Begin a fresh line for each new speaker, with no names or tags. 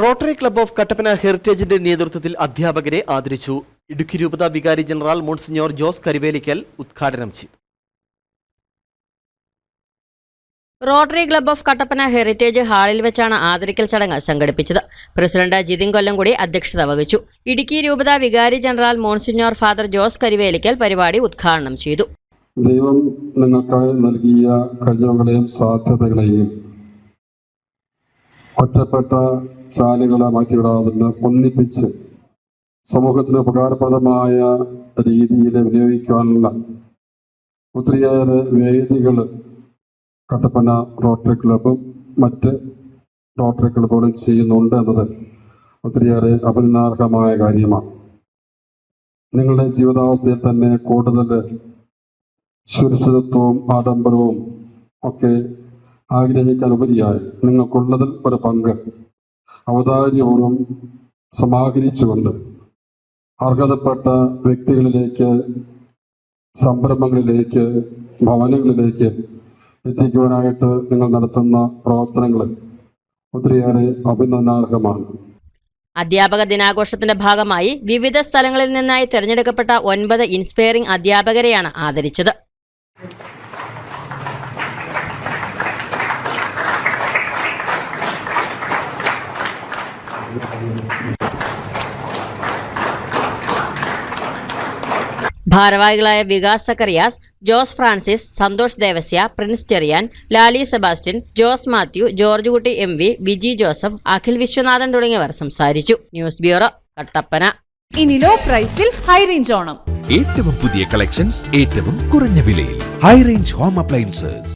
Rotary club of Kattappana ഹെറിറ്റേജിന്റെ നേതൃത്വത്തിൽ അധ്യാപകരെ ആദരിച്ചു. ഇടുക്കി രൂപത വികാരി ജനറൽ മോൺസിഞ്ഞോർ ജോസ് കരിവേലിക്കൽ ഉദ്ഘാടനം ചെയ്തു.
Rotary club of Kattappana heritage ഹാളിൽ വെച്ചാണ് ആദരിക്കൽ ചടങ്ങ് സംഘടിപ്പിച്ചത്. പ്രസിഡന്റ് ജിതിൻ കൊല്ലംകുടി അധ്യക്ഷത വഹിച്ചു. ഇടുക്കി രൂപത വികാരി general monsignor father Jose Karivelikkal പരിപാടി ഉദ്ഘാടനം ചെയ്തു.
ദൈവം നിങ്ങൾക്കായി നൽകിയ കഴിവുകളെയും സാധ്യതകളെയും ഒറ്റപ്പെട്ട ചാലുകളെ മാറ്റിവിടാതെ ഒന്നിപ്പിച്ച് സമൂഹത്തിന് ഉപകാരപ്രദമായ രീതിയിൽ വിനിയോഗിക്കുവാനുള്ള ഒത്തിരിയേറെ വേദികൾ കട്ടപ്പന റോട്ടറി ക്ലബും മറ്റ് റോട്ടറി ക്ലബുകളും ചെയ്യുന്നുണ്ട് എന്നത് ഒത്തിരിയേറെ അഭിനന്ദനാർഹമായ കാര്യമാണ്. നിങ്ങളുടെ ജീവിതാവസ്ഥയിൽ തന്നെ കൂടുതൽ സുരക്ഷിതത്വവും ആഡംബരവും ഒക്കെ ആഗ്രഹിക്കാൻ ഉപരിയായി നിങ്ങൾക്കുള്ളതിൽ ഒരു പങ്ക്. ഔദാര്യപൂർവം സമാഹരിച്ചുകൊണ്ട് അർഹതപ്പെട്ട വ്യക്തികളിലേക്ക് സംരംഭങ്ങളിലേക്ക് ഭവനങ്ങളിലേക്ക് എത്തിക്കുവാനായിട്ട് നിങ്ങൾ നടത്തുന്ന പ്രവർത്തനങ്ങൾ ഒത്തിരിയേറെ അഭിനന്ദനാർഹമാണ്.
അധ്യാപക ദിനാഘോഷത്തിന്റെ ഭാഗമായി വിവിധ സ്ഥലങ്ങളിൽ നിന്നായി തിരഞ്ഞെടുക്കപ്പെട്ട ഒൻപത് ഇൻസ്പയറിംഗ് അധ്യാപകരെയാണ് ആദരിച്ചത്. ഭാരവാഹികളായ വികാസ് സക്കറിയാസ് ജോസ് ഫ്രാൻസിസ് സന്തോഷ് ദേവസ്യ പ്രിൻസ് ചെറിയാൻ ലാലി സെബാസ്റ്റ്യൻ ജോസ് മാത്യു ജോർജ് കുട്ടി എം വി വിജി ജോസഫ് അഖിൽ വിശ്വനാഥൻ തുടങ്ങിയവർ സംസാരിച്ചു. News bureau Kattappana.
ഇനി ലോ പ്രൈസിൽ ഹൈ റേഞ്ച് ഓണം.
ഏറ്റവും പുതിയ കളക്ഷൻസ് ഏറ്റവും കുറഞ്ഞ വിലയിൽ. High range home appliances.